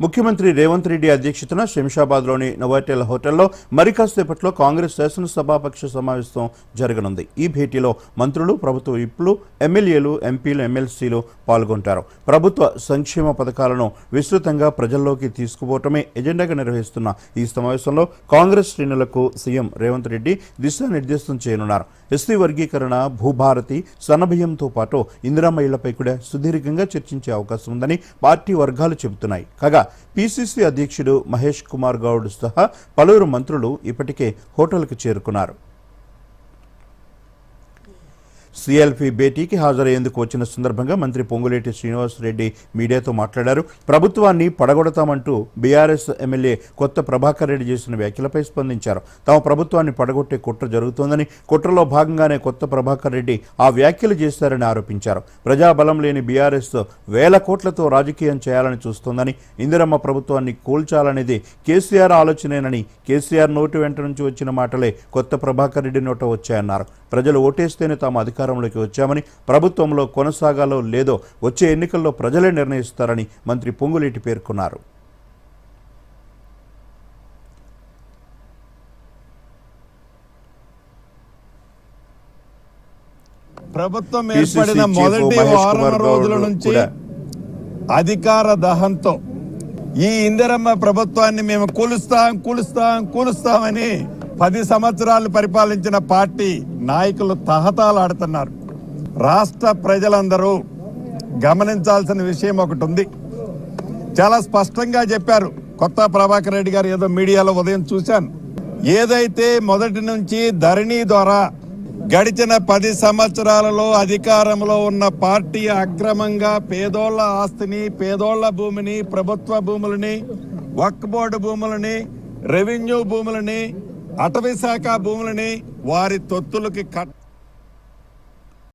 ముఖ్యమంత్రి రేవంత్ రెడ్డి అధ్యక్షతన శంషాబాద్లోని నోవాటెల్ హోటల్లో మరికాసేపట్లో కాంగ్రెస్ శాసనసభాపక్ష సమావేశం జరగనుంది. ఈ భేటీలో మంత్రులు ప్రభుత్వ విప్లు ఎమ్మెల్యేలు ఎంపీలు ఎమ్మెల్సీలు పాల్గొంటారు. ప్రభుత్వ సంక్షేమ పథకాలను విస్తృతంగా ప్రజల్లోకి తీసుకుపోవటమే ఎజెండాగా నిర్వహిస్తున్న ఈ సమావేశంలో కాంగ్రెస్ శ్రేణులకు సీఎం రేవంత్ రెడ్డి దిశానిర్దేశం చేయనున్నారు. ఎస్సీ వర్గీకరణ భూభారతి సన్నభయంతో పాటు ఇందిరా ఇళ్ళపై కూడా సుదీర్ఘంగా చర్చించే అవకాశం ఉందని పార్టీ వర్గాలు చెబుతున్నాయి. కాగా పీసీసీ అధ్యక్షుడు మహేష్ కుమార్ గౌడ్ సహా పలువురు మంత్రులు ఇప్పటికే హోటల్కు చేరుకున్నారు. సిఎల్పి భేటీకి హాజరయ్యేందుకు వచ్చిన సందర్భంగా మంత్రి పొంగులేటి శ్రీనివాసరెడ్డి మీడియాతో మాట్లాడారు. ప్రభుత్వాన్ని పడగొడతామంటూ బీఆర్ఎస్ ఎమ్మెల్యే కొత్త ప్రభాకర్ రెడ్డి చేసిన వ్యాఖ్యలపై స్పందించారు. తమ ప్రభుత్వాన్ని పడగొట్టే కుట్ర జరుగుతోందని కుట్రలో భాగంగానే కొత్త ప్రభాకర్ రెడ్డి ఆ వ్యాఖ్యలు చేశారని ఆరోపించారు. ప్రజాబలం లేని బీఆర్ఎస్ వేల కోట్లతో రాజకీయం చేయాలని చూస్తోందని ఇందిరమ్మ ప్రభుత్వాన్ని కూల్చాలనేది కేసీఆర్ ఆలోచనేనని కేసీఆర్ నోటి వెంట నుంచి వచ్చిన మాటలే కొత్త ప్రభాకర్ రెడ్డి నోట వచ్చాయన్నారు. ప్రజలు ఓటేస్తేనే తాము అధికారంలోకి వచ్చామని ప్రభుత్వంలో కొనసాగాలో లేదో వచ్చే ఎన్నికల్లో ప్రజలే నిర్ణయిస్తారని మంత్రి పొంగులేటి పేర్కొన్నారు. ప్రభుత్వం ఏర్పడిన మొదటి వారం రోజుల నుంచి అధికార దహంతో ఈ ఇందిరమ్మ ప్రభుత్వాన్ని మేము కూలుస్తాం కూలుస్తాం కూలుస్తామని పది సంవత్సరాలు పరిపాలించిన పార్టీ నాయకులు తహతాలాడుతున్నారు. రాష్ట్ర ప్రజలందరూ గమనించాల్సిన విషయం ఒకటి ఉంది. చాలా స్పష్టంగా చెప్పారు. కొత్త ప్రభాకర్ రెడ్డి గారు ఏదో మీడియాలో ఉదయం చూశాను. ఏదైతే మొదటి నుంచి ధరణి ద్వారా గడిచిన పది సంవత్సరాలలో అధికారంలో ఉన్న పార్టీ అక్రమంగా పేదోళ్ళ ఆస్తిని పేదోళ్ళ భూమిని ప్రభుత్వ భూములని వక్ బోర్డు భూములని రెవెన్యూ భూములని అటవీ శాఖ భూములని వారి తొత్తులకి కట్